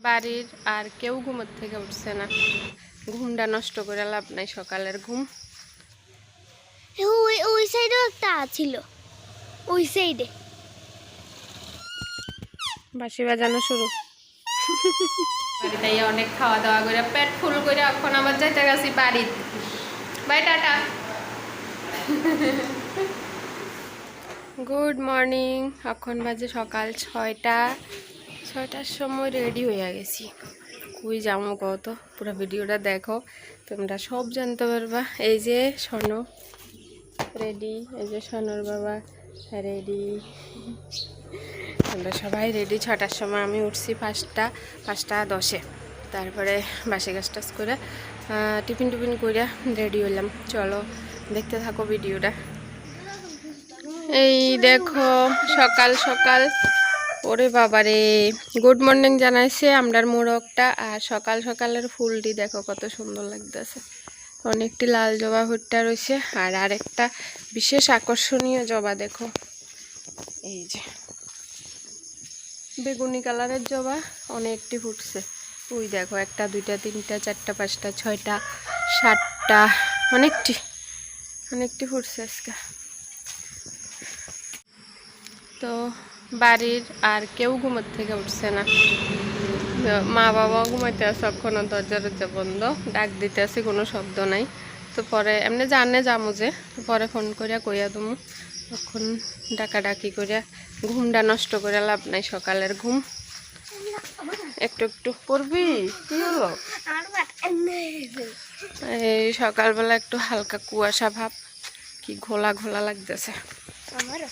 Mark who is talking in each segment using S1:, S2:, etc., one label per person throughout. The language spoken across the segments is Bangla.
S1: বাড়ির আর কেউ ঘুমোর থেকে উঠছে না। ঘুমটা নষ্ট করে লাভ নাই সকালের ঘুম।
S2: ওই ওই সাইডেও একটা ছিল। ওই সাইডে
S1: বাঁশি বাজানো শুরু। বাড়িতে অনেক খাওয়া দাওয়া করে পেট ফুল করে এখন আবার যাইতে গেছি বাড়িতে। Bye tata. Good morning. এখন বাজে সকাল ছয়টা। ছয়টার সময় রেডি হয়ে গেছি। কই যাব কত পুরো ভিডিওটা দেখো, তোমরা সব জানতে পারবা। এই যে সনো রেডি এই যে সনোর বাবা রেডি আমরা সবাই রেডি ছটার সময় আমি উঠছি পাঁচটা পাঁচটা দশে। তারপরে বাসি গাছ টাছ করে টিফিন টিফিন করে রেডি হলাম চলো, দেখতে থাকো ভিডিওটা। এই দেখো, সকাল সকাল ওরে বাবারে। গুড মর্নিং জানাইছে আমরার মোরগটা আর সকাল সকালের ফুলটি দেখো কত সুন্দর লাগতেছে। অনেকটি লাল জবা ফুটটা রয়েছে আর আরেকটা বিশেষ আকর্ষণীয় জবা দেখো। এই যে। বেগুনি কালারের জবা অনেকটি ফুটছে। ওই দেখো একটা, দুইটা, তিনটা, চারটা, পাঁচটা, ছয়টা, সাতটা, অনেকটি অনেকটি ফুটছে আজকে। তো বাড়ির আর কেউ ঘুমোর থেকে উঠছে না। মা বাবাও ঘুমাইতে আছে এখনও দরজা দরজা বন্ধ ডাক দিতে আছে কোনো শব্দ নাই। তো পরে এমনি জানে যামু যে পরে ফোন করিয়া কইয়া তুমি তখন ডাকাডাকি করিয়া ঘুমটা নষ্ট করে লাভ নাই সকালের ঘুম। একটু একটু। পড়বি কি হলো? এই সকালবেলা একটু হালকা কুয়াশা ভাব কি ঘোলা ঘোলা লাগতেছে।
S2: আমারও।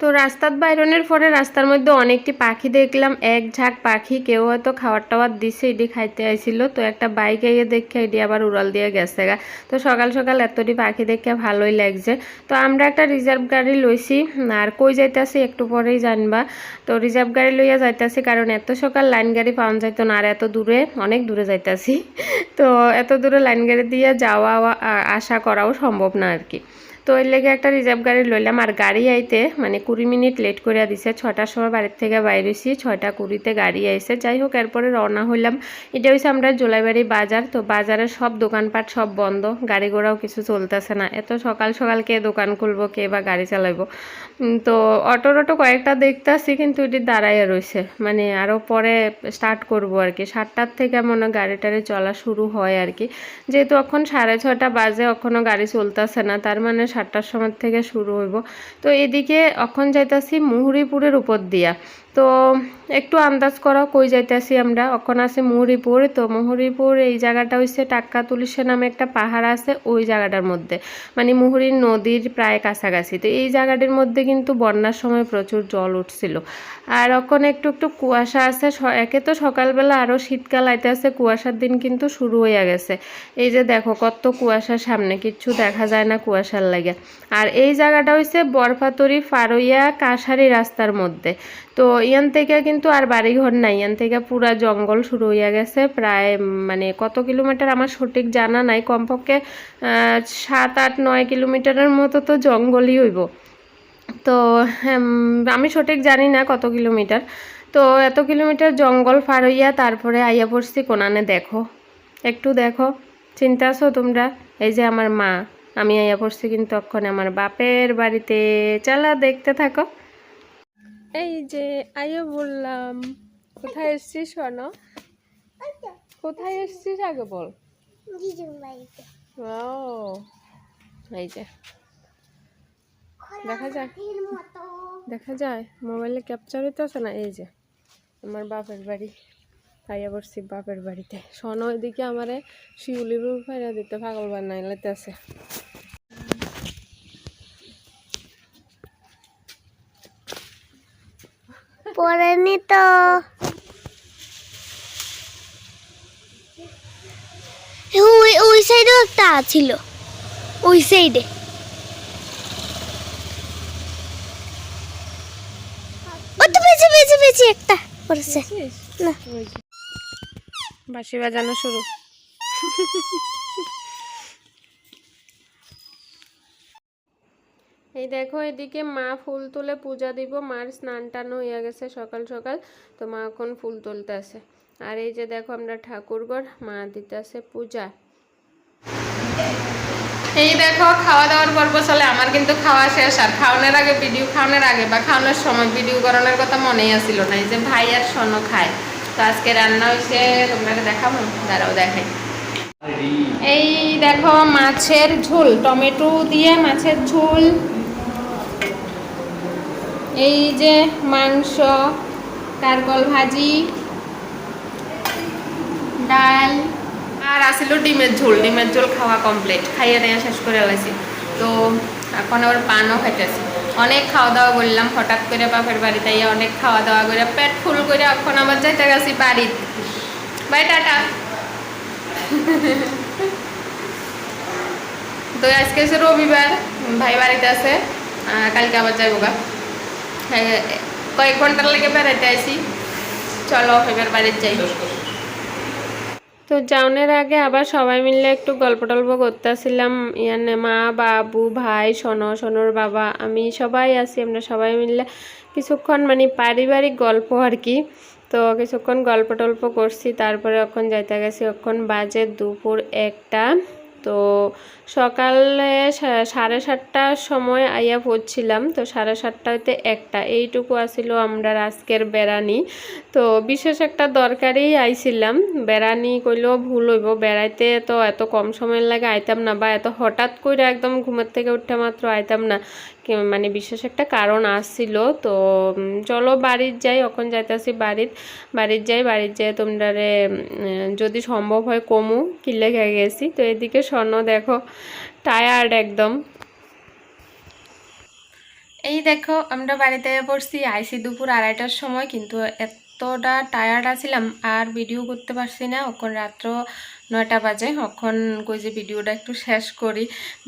S1: তো রাস্তার বাইরনের পরে রাস্তার মধ্যে অনেকটি পাখি দেখলাম। এক ঝাঁক পাখি কেউ হয়তো খাবার টাবার দিছে এটি খাইতে আইছিল। তো একটা বাইক এগিয়ে দেখে এটি আবার উড়াল দিয়ে গেছে গা। তো সকাল সকাল এতটি পাখি দেখে ভালোই লাগছে। তো আমরা একটা রিজার্ভ গাড়ি লইছি। আর কই যাইতাছি একটু পরেই জানবা। তো রিজার্ভ গাড়ি লইয়া যাইতাছি কারণ এত সকাল লাইন গাড়ি পাওয়া যাইতো না, আর এত দূরে, অনেক দূরে যাইতাছি। তো এত দূরে লাইন গাড়ি দিয়ে যাওয়া আসা করাও সম্ভব না আর কি। তো এর লেগে একটা রিজার্ভ গাড়ি লইলাম। আর গাড়ি আইতে মানে কুড়ি মিনিট লেট করে দিছে। ছটার সময় বাড়ির থেকে বাইরে হয়েছি ছয়টা কুড়িতে গাড়ি আইছে। যাই হোক, এরপরে রওনা হইলাম। এটা হচ্ছে আমরা জোলাইবাড়ি বাজার। তো বাজারের সব দোকানপাট সব বন্ধ। গাড়ি ঘোড়াও কিছু চলতেছে না। এত সকাল সকাল কে দোকান খুলবো, কে বা গাড়ি চালাইবো। তো অটো টটো কয়েকটা দেখতেছি, কিন্তু এটি দাঁড়াইয়া রয়েছে মানে আরও পরে স্টার্ট করব আর কি। সাতটার থেকে মনে গাড়ি টাড়ি চলা শুরু হয় আর কি। যেহেতু এখন সাড়ে ছটা বাজে এখনও গাড়ি চলতেছে না। তার মানে সাতটার সময় থেকে শুরু হইব। তো এদিকে এখন যাইতাছি মুহুরিপুরের উপর দিয়া। তো একটু আন্দাজ করো, কই যাইতাছি আমরা? এখন আছে মুহুরিপুর, তো মুহুরিপুর এই জায়গাটা হচ্ছে টাক্কা তুলিশে নামে একটা পাহাড় আছে, ওই জায়গাটার মধ্যে। মানে মুহুরীর নদীর প্রায় কাছাকাছি। তো এই জায়গাটির মধ্যে কিন্তু বন্যার সময় প্রচুর জল উঠছিল। আর এখন একটু একটু কুয়াশা আছে একে তো সকালবেলা আরও শীতকাল আইতে আছে কুয়াশার দিন কিন্তু শুরু হয়ে গেছে। এই যে দেখো, কত কুয়াশার সামনে, কিচ্ছু দেখা যায় না কুয়াশার লাগে আর এই জায়গাটা হচ্ছে বরফাতরি ফারইয়া কাশারি রাস্তার মধ্যে। তো ইয়ান থেকে কিন্তু আর বাড়িঘর নাই। ইয়ান থেকে পুরা জঙ্গল শুরু হয়ে গেছে, প্রায় মানে কত কিলোমিটার আমার সঠিক জানা নাই। কমপক্ষে সাত আট নয় কিলোমিটারের মতো তো জঙ্গলই হইব। তো আমি সঠিক জানি না কত কিলোমিটার। তো এত কিলোমিটার জঙ্গল পার হইয়া তারপরে আইয়া পড়ছি কোনানে দেখো। একটু দেখো, চিন্তা আছো তোমরা? এই যে আমার মা, আমি আইয়া পড়ছি কিন্তু অক্ষণ আমার বাপের বাড়িতে। চালা দেখতে থাকো। এই যে আইয়া বললাম কোথায় এসছিস শোনো? কোথায় এসছিস আগে বল। এই যে। দেখা যায় দেখা যায় মোবাইলে ক্যাপচার হইতেছে না? এই যে আমার বাপের বাড়ি আইয়া পড়ছি বাপের বাড়িতে। শোনো এদিকে আমারে শিউলি রুল ফাইরা দিতে পাগল বানাই আছে
S2: পড়েনি তো। ওই সাইডেও একটা ছিল। ওই সাইডে ও তো একটা।
S1: বাঁশি বাজানো শুরু। এই দেখো এদিকে মা ফুল তুলে পূজা দিব। মার স্নান টান হইয়া গেছে সকাল সকাল। তো মা এখন ফুল তুলতে আছে। আর এই যে দেখো আমরা ঠাকুরঘর, মা দিতে দিতেছে পূজা। এই দেখো খাওয়া দাওয়ার পর্ব চলে। আমার কিন্তু খাওয়া শেষ। আর খাওয়ানোর আগে ভিডিও খাওয়ানোর আগে বা খাওয়ানোর সময় ভিডিও করানোর কথা মনেই আসছিল না। এই যে ভাই আর স্বর্ণ খায়। তো আজকে রান্না হয়েছে তোমরা দেখাবো? দাঁড়াও দেখাই। এই দেখো মাছের ঝোল। টমেটো দিয়ে মাছের ঝোল। এই যে মাংস কারকল ভাজি, ডাল। আর আসিল ডিমের ঝোল ডিমের ঝোল খাওয়া কমপ্লিট খাইয়ে নেওয়া শেষ করে লাইছি তো এখন আবার পানও খাইতেছি। অনেক খাওয়া দাওয়া করলাম, হঠাৎ করে বাপের বাড়িতে অনেক খাওয়া দাওয়া করে, পেট ফুল করে এখন আবার যাইতে গেছি বাড়ির বাই, টাটা। তো আজকে রবিবার, ভাই বাড়িতে আছে কালকে আবার যাইব গা। কয়েক ঘণ্টার লেগে বেড়াইতে আইছি। চলো, এবার বাড়ির যাই। তো যাওনের আগে আবার সবাই মিলে একটু গল্প টল্প করতেছিলাম। ইয়ানে মা, বাবু, ভাই সোনো সোনোর বাবা, আমি সবাই আছি, আমরা সবাই মিলে কিছুক্ষণ মানে পারিবারিক গল্প আর কি। তো কিছুক্ষণ গল্প টল্প করছি, তারপরে এখন যাইতে গেছি এখন বাজে দুপুর একটা। তো সকালে সাড়ে সাতটার সময় আইয়া পড়ছিলাম, তো সাড়ে সাতটা হইতে একটা। এইটুকু আসিল আমরা আজকের বেড়ানি। তো বিশেষ একটা দরকারেই আইছিলাম। বেড়ানি কইলেও ভুল হইব, বেড়াইতে তো এত কম সময়ের লাগে আইতাম না, বা এত হঠাৎ করে একদম ঘুমের থেকে উঠতে মাত্র আইতাম না মানে বিশেষ একটা কারণ আসছিল তো চলো বাড়ির যাই, এখন যাইতাছি বাড়ির। বাড়ির যাই বাড়ির যাই তোমরা যদি সম্ভব হয় কমু কিলে খেয়ে গেছি। তো এদিকে স্বর্ণ দেখো। টায়ার্ড একদম। এই দেখো, আমরা বাড়িতে পড়ছি আইসি দুপুর আড়াইটার সময়, কিন্তু এতটা টায়ার্ড আছিলাম, আর ভিডিও করতে পারছি না। এখন রাত্র নয়টা বাজে, এখন কই যে ভিডিওটা একটু শেষ করি।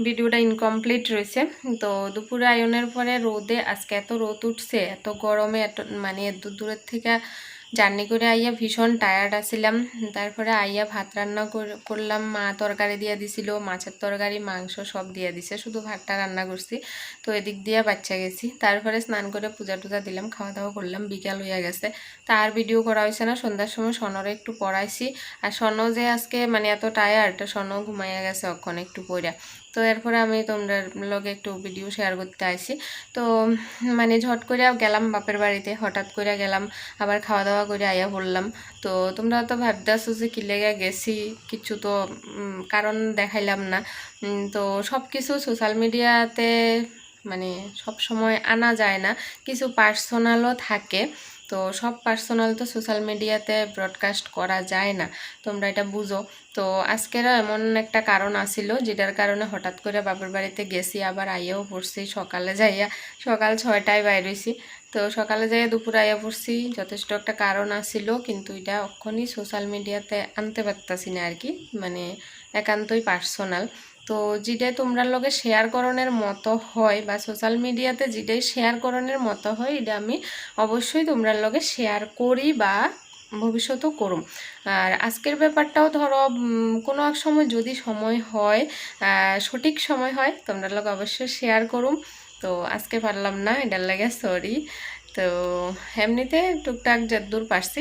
S1: ভিডিওটা ইনকমপ্লিট রয়েছে। তো দুপুরে আয়নের পরে রোদে, আজকে এত রোদ উঠছে, এত গরমে, এত মানে এত দূরের থেকে জার্নি করে আইয়া ভীষণ টায়ার্ড আছিলাম। তারপরে আইয়া ভাত রান্না কর- করলাম, মা তরকারি দিয়ে দিছিল, মাছের তরকারি, মাংস সব দিয়ে দিছে, শুধু ভাতটা রান্না করছি। তো এদিক দিয়ে বাচ্চা গেছি। তারপরে স্নান করে পূজা টুজা দিলাম, খাওয়া দাওয়া করলাম, বিকাল হয়ে গেছে। তার ভিডিও করা হয়েছে না, সন্ধ্যার সময় সনরে একটু পড়াইছি। আর সন যে আজকে মানে এত টায়ার্ড সন ঘুমাইয়া গেছে অক্ষণ একটু পড়া তো এরপরে আমি তোমরা লগে একটু ভিডিও শেয়ার করতে আইছি। তো মানে ঝট করে গেলাম বাপের বাড়িতে, হঠাৎ করে গেলাম, আবার খাওয়া দাওয়া করে আইয়া পড়লাম। তো তোমরা তো ভাবতেছো যে কি লেগে গেছি, কিছু তো কারণ দেখাইলাম না। তো সব কিছু সোশ্যাল মিডিয়াতে মানে সব সময় আনা যায় না, কিছু পার্সোনালও থাকে। তো সব পার্সোনাল তো সোশ্যাল মিডিয়াতে ব্রডকাস্ট করা যায় না। তোমরা এটা বুঝো। তো আজকেরও এমন একটা কারণ আসিল, যেটার কারণে হঠাৎ করে বাপের বাড়িতে গেছি, আবার আইয়াও পড়ছি, সকালে যাইয়া সকাল ছয়টায় বাইরেছি তো সকালে যাইয়া দুপুরে আইয়া পড়ছি, যথেষ্ট একটা কারণ আসিল, কিন্তু এটা অক্ষণই সোশ্যাল মিডিয়াতে আনতে পারতাছি না আর কি মানে একান্তই পার্সোনাল তো যেটাই তোমরা লগে শেয়ার করণের মতো হয় বা সোশ্যাল মিডিয়াতে যেটাই শেয়ার করণের মতো হয়, এটা আমি অবশ্যই তোমরা লগে শেয়ার করি বা ভবিষ্যতেও করুম। আর আজকের ব্যাপারটাও ধরো কোনো এক সময় যদি সময় হয় সঠিক সময় হয়, তোমরা লগে অবশ্যই শেয়ার করুম। তো আজকে পারলাম না, এটার লাগে সরি তো এমনিতে টুকটাক যদ্দূর পারছি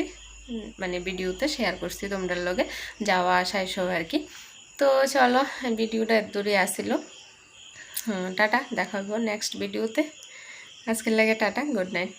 S1: মানে ভিডিওতে শেয়ার করছি তোমরা লগে যাওয়া আসা এসব আর কি। তো চলো, ভিডিওটা এত দূরে আসিল। টাটা দেখাবো নেক্সট ভিডিওতে আজকের লাগে টাটা গুড নাইট